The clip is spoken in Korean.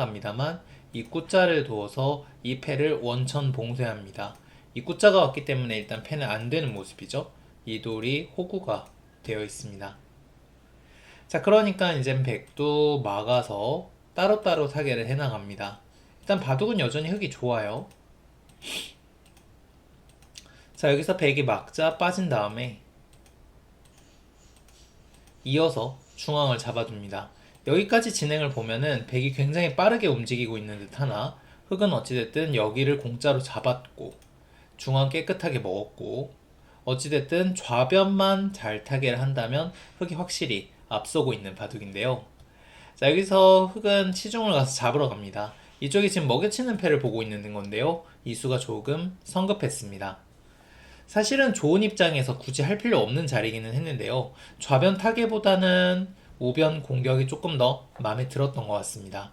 합니다만 이 꾸자를 두어서 이 패를 원천 봉쇄합니다. 이 꾸자가 왔기 때문에 일단 패는 안 되는 모습이죠. 이 돌이 호구가 되어 있습니다. 자, 그러니까 이제 백도 막아서 따로따로 타개를 해나갑니다. 일단 바둑은 여전히 흙이 좋아요. 자, 여기서 백이 막자 빠진 다음에 이어서 중앙을 잡아줍니다. 여기까지 진행을 보면은 백이 굉장히 빠르게 움직이고 있는 듯 하나 흙은 어찌됐든 여기를 공짜로 잡았고 중앙 깨끗하게 먹었고 어찌됐든 좌변만 잘 타개를 한다면 흙이 확실히 앞서고 있는 바둑인데요. 자 여기서 흙은 치중을 가서 잡으러 갑니다. 이쪽이 지금 먹여치는 패를 보고 있는 건데요. 이수가 조금 성급했습니다. 사실은 좋은 입장에서 굳이 할 필요 없는 자리기는 했는데요. 좌변 타개보다는 우변 공격이 조금 더 마음에 들었던 것 같습니다.